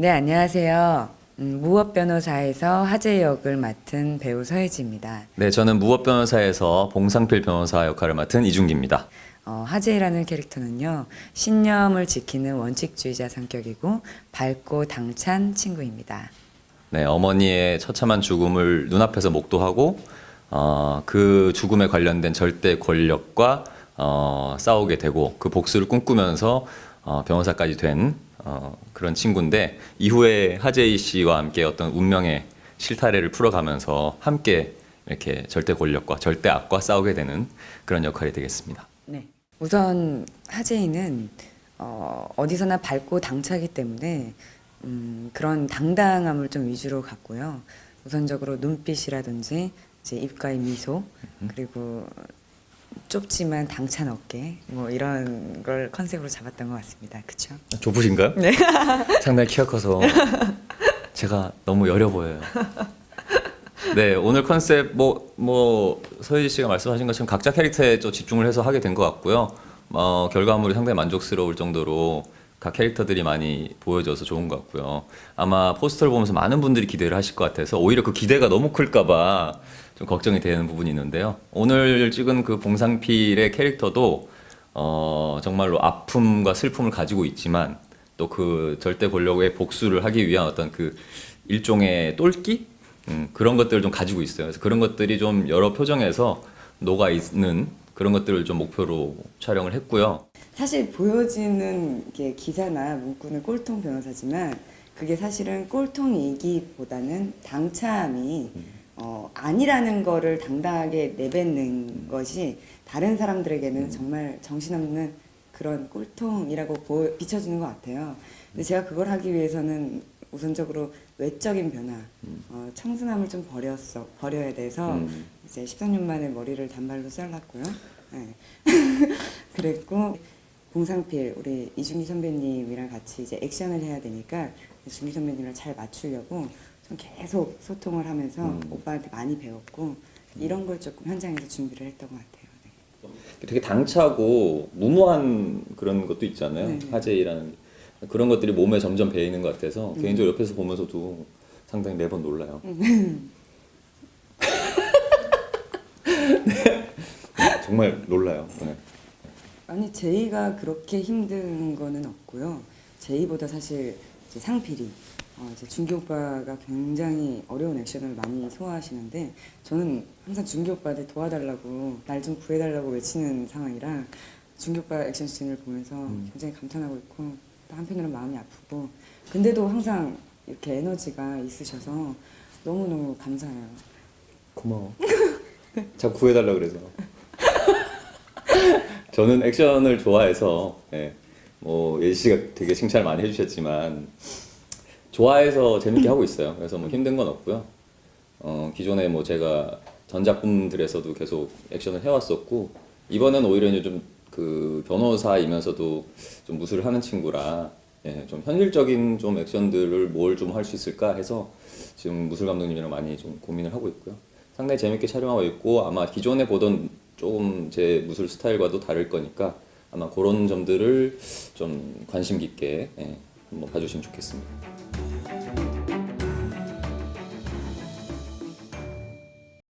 네, 안녕하세요. 음, 무업 변호사에서 하재 역을 맡은 배우 서혜지입니다. 네, 저는 무업 변호사에서 봉상필 변호사 역할을 맡은 이준기입니다. 어, 하재라는 캐릭터는요, 신념을 지키는 원칙주의자 성격이고 밝고 당찬 친구입니다. 네, 어머니의 처참한 죽음을 눈앞에서 목도하고 어, 그 죽음에 관련된 절대 권력과 어, 싸우게 되고 그 복수를 꿈꾸면서 어, 변호사까지 된 어, 그런 친구인데 이후에 하재희 씨와 함께 어떤 운명의 실타래를 풀어가면서 함께 이렇게 절대 권력과 절대 악과 싸우게 되는 그런 역할이 되겠습니다. 네. 우선 하재이는 어, 어디서나 밝고 당차기 때문에 음, 그런 당당함을 좀 위주로 갖고요. 우선적으로 눈빛이라든지 이제 입가의 미소 그리고 좁지만 당찬 어깨 뭐 이런 걸 컨셉으로 잡았던 것 같습니다. 그렇죠? 좁으신가요? 네. 상당히 키가 커서 제가 너무 여려 보여요. 네, 오늘 컨셉 뭐, 뭐, 서혜지 씨가 말씀하신 것처럼 각자 캐릭터에 좀 집중을 해서 하게 된 것 같고요. 어, 결과물이 상당히 만족스러울 정도로 각 캐릭터들이 많이 보여져서 좋은 것 같고요. 아마 포스터를 보면서 많은 분들이 기대를 하실 것 같아서 오히려 그 기대가 너무 클까봐 좀 걱정이 되는 부분이 있는데요. 오늘 찍은 그 봉상필의 캐릭터도 어, 정말로 아픔과 슬픔을 가지고 있지만 또 그 절대 권력의 복수를 하기 위한 어떤 그 일종의 똘끼 음, 그런 것들을 좀 가지고 있어요. 그래서 그런 것들이 좀 여러 표정에서 녹아 있는 그런 것들을 좀 목표로 촬영을 했고요. 사실 보여지는 게 기사나 문구는 꼴통 변호사지만 그게 사실은 꼴통이기보다는 당참이 어, 아니라는 거를 당당하게 내뱉는 것이 다른 사람들에게는 정말 정신없는 그런 꼴통이라고 보, 비춰지는 것 같아요. 근데 제가 그걸 하기 위해서는 우선적으로 외적인 변화, 어, 청순함을 좀 버렸어, 버려야 돼서 음. 이제 13년 만에 머리를 단발로 잘랐고요. 네. 그랬고 봉상필 우리 이준기 선배님이랑 같이 이제 액션을 해야 되니까 준기 선배님이랑 잘 맞추려고 좀 계속 소통을 하면서 음. 오빠한테 많이 배웠고 이런 걸 조금 현장에서 준비를 했던 것 같아요. 네. 되게 당차고 무모한 그런 것도 있잖아요. 네, 네. 화제이라는 그런 것들이 몸에 점점 배이는 것 같아서 음. 개인적으로 옆에서 보면서도 상당히 매번 놀라요. 네. 정말 놀라요. 네. 아니 제이가 그렇게 힘든 거는 없고요. 제이보다 사실 상필이 어, 이제 준기 오빠가 굉장히 어려운 액션을 많이 소화하시는데 저는 항상 준기 오빠한테 도와달라고 날 좀 구해달라고 외치는 상황이라 준기 오빠 액션 씬을 보면서 굉장히 감탄하고 있고 또 한편으로는 마음이 아프고 근데도 항상 이렇게 에너지가 있으셔서 너무너무 감사해요. 고마워. 자꾸 구해달라 그래서. 저는 액션을 좋아해서 예, 뭐 예지 씨가 되게 칭찬을 많이 해주셨지만 좋아해서 재밌게 하고 있어요. 그래서 뭐 힘든 건 없고요. 어, 기존에 뭐 제가 전작품들에서도 계속 액션을 해왔었고 이번엔 오히려 이제 좀그 변호사이면서도 좀 무술을 하는 친구라 예, 좀 현실적인 좀 액션들을 뭘 좀 할 수 있을까 해서 지금 무술 감독님이랑 많이 좀 고민을 하고 있고요. 상당히 재밌게 촬영하고 있고 아마 기존에 보던 조금 제 무술 스타일과도 다를 거니까 아마 그런 점들을 좀 관심 깊게 예, 한번 봐주시면 좋겠습니다.